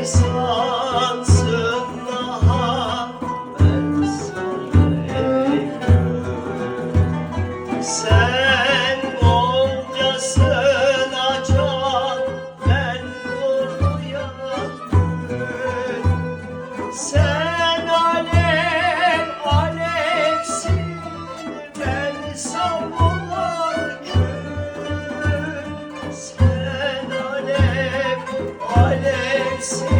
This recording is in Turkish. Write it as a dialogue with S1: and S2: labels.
S1: insan. Kids.